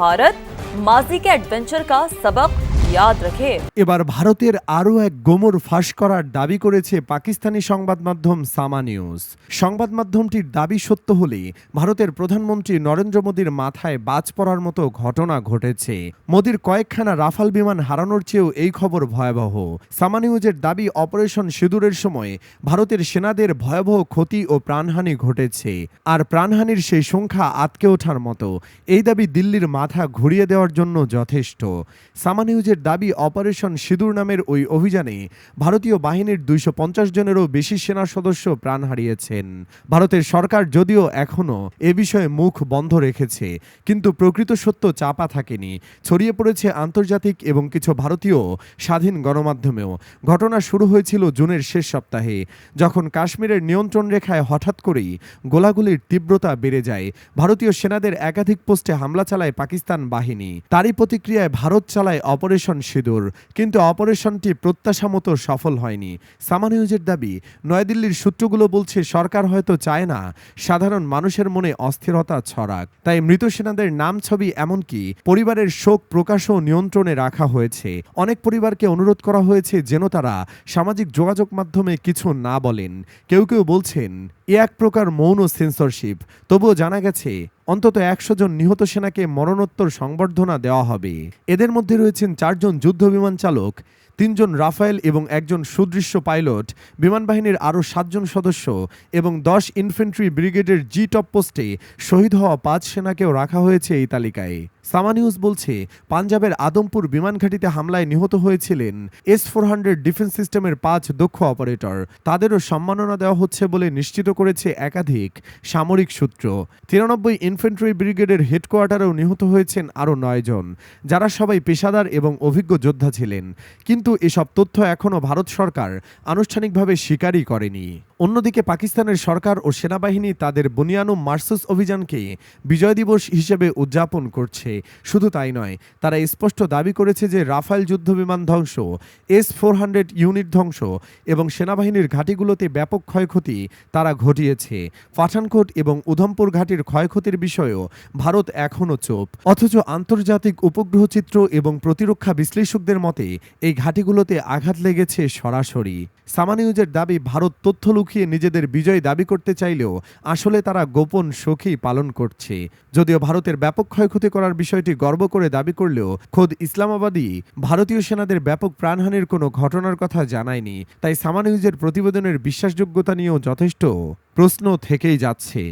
भारत माजी के एडवेंचर का सबक ইয়াদ রাখে। এবার ভারতের আরও এক গোমর ফাঁস করার দাবি করেছে পাকিস্তানি সংবাদ মাধ্যম সামা নিউজ। সংবাদ মাধ্যমটির দাবি সত্য হলে ভারতের প্রধানমন্ত্রী নরেন্দ্র মোদীর মাথায় বাজ পড়ার মতো ঘটনা ঘটেছে। মোদীর কয়েকখানা রাফাল বিমান হারানোর চেয়েও এই খবর ভয়াবহ। সামা নিউজের দাবি অপারেশন সিঁদুরের সময় ভারতের সেনাদের ভয়াবহ ক্ষতি ও প্রাণহানি ঘটেছে। আর প্রাণহানির সেই সংখ্যা আটকে ওঠার মতো। এই দাবি দিল্লির মাথা ঘুরিয়ে দেওয়ার জন্য যথেষ্ট। সামা নিউজের দাবি অপারেশন সিঁদুর নামের ওই অভিযানে ভারতীয় বাহিনীর দুইশো পঞ্চাশ জনেরও বেশি সেনা সদস্য প্রাণ হারিয়েছেন। ভারতের সরকার যদিও এখনও এ বিষয়ে মুখ বন্ধ রেখেছে, কিন্তু প্রকৃত সত্য চাপা থাকেনি। ছড়িয়ে পড়েছে আন্তর্জাতিক এবং কিছু ভারতীয় স্বাধীন গণমাধ্যমেও। ঘটনা শুরু হয়েছিল জুনের শেষ সপ্তাহে, যখন কাশ্মীরের নিয়ন্ত্রণ রেখায় হঠাৎ করেই গোলাগুলির তীব্রতা বেড়ে যায়। ভারতীয় সেনাদের একাধিক পোস্টে হামলা চালায় পাকিস্তান বাহিনী। তারই প্রতিক্রিয়ায় ভারত চালায় অপারেশন সিঁদুর, কিন্তু অপারেশনটি প্রত্যাশা মতো সফল হয়নি। সামা নিউজের দাবি, নয়াদিল্লির সূত্রগুলো বলছে সরকার হয়তো চায় না, সাধারণ মানুষের মনে অস্থিরতা ছড়াক। তাই মৃত সেনাদের নাম ছবি এমনকি পরিবারের শোক প্রকাশও নিয়ন্ত্রণে রাখা হয়েছে। অনেক পরিবারকে অনুরোধ করা হয়েছে যেন তারা সামাজিক যোগাযোগ মাধ্যমে কিছু না বলেন। কেউ কেউ বলছেন, এ এক প্রকার মৌন সেন্সরশিপ তবুও জানা গেছে অন্তত একশো জন নিহত সেনাকে মরণোত্তর সংবর্ধনা দেওয়া হবে। এদের মধ্যে রয়েছেন চারজন যুদ্ধ বিমান চালক, তিনজন রাফায়েল এবং একজন সুদৃশ্য পাইলট বিমান বাহিনীর আরও সাতজন সদস্য এবং দশ ইনফেন্ট্রি ব্রিগেডের জি টপ পোস্টে শহীদ হওয়া পাঁচ সেনাকেও রাখা হয়েছে এই তালিকায়। সামা নিউজ বলছে, পাঞ্জাবের আদমপুর বিমান ঘাঁটিতে হামলায় নিহত হয়েছিলেন এস ফোর হান্ড্রেড ডিফেন্স সিস্টেমের পাঁচ দক্ষ অপারেটর। তাদেরও সম্মাননা দেওয়া হচ্ছে বলে নিশ্চিত করেছে একাধিক সামরিক সূত্র। তিরানব্বই ইনফেন্ট্রি ব্রিগেডের হেডকোয়ার্টারেও নিহত হয়েছেন আরও নয়জন যারা সবাই পেশাদার এবং অভিজ্ঞ যোদ্ধা ছিলেন। কিন্তু এসব তথ্য এখনও ভারত সরকার আনুষ্ঠানিকভাবে স্বীকারই করেনি। অন্যদিকে পাকিস্তানের সরকার ও সেনাবাহিনী তাদের বুনিয়ানু মার্সুস অভিযানকে বিজয় দিবস হিসেবে উদযাপন করছে। শুধু তাই নয়, তারা স্পষ্ট দাবি করেছে যে রাফায়েল যুদ্ধবিমান ধ্বংস, এস ফোর হান্ড্রেড ইউনিট ধ্বংস এবং সেনাবাহিনীর ঘাঁটিগুলোতে ব্যাপক ক্ষয়ক্ষতি তারা ঘটিয়েছে। পাঠানকোট এবং উধমপুর ঘাটির ক্ষয়ক্ষতির বিষয়েও ভারত এখনও চোপ। অথচ আন্তর্জাতিক উপগ্রহ চিত্র এবং প্রতিরক্ষা বিশ্লেষকদের মতে, এই ঘাটিগুলোতে আঘাত লেগেছে সরাসরি। সামা নিউজের দাবি, ভারত তথ্য লুকিয়ে নিজেদের বিজয় দাবি করতে চাইলেও আসলে তারা গোপন সখী পালন করছে। যদিও ভারতের ব্যাপক ক্ষয়ক্ষতি করার বিষয়টি গর্ব করে দাবি করলেও খোদ ইসলামাবাদী ভারতীয় সেনাদের ব্যাপক প্রাণহানির কোনো ঘটনার কথা জানায়নি। তাই সামান নিউজের প্রতিবেদনের বিশ্বাসযোগ্যতা নিয়েও যথেষ্ট প্রশ্ন থেকেই যাচ্ছে।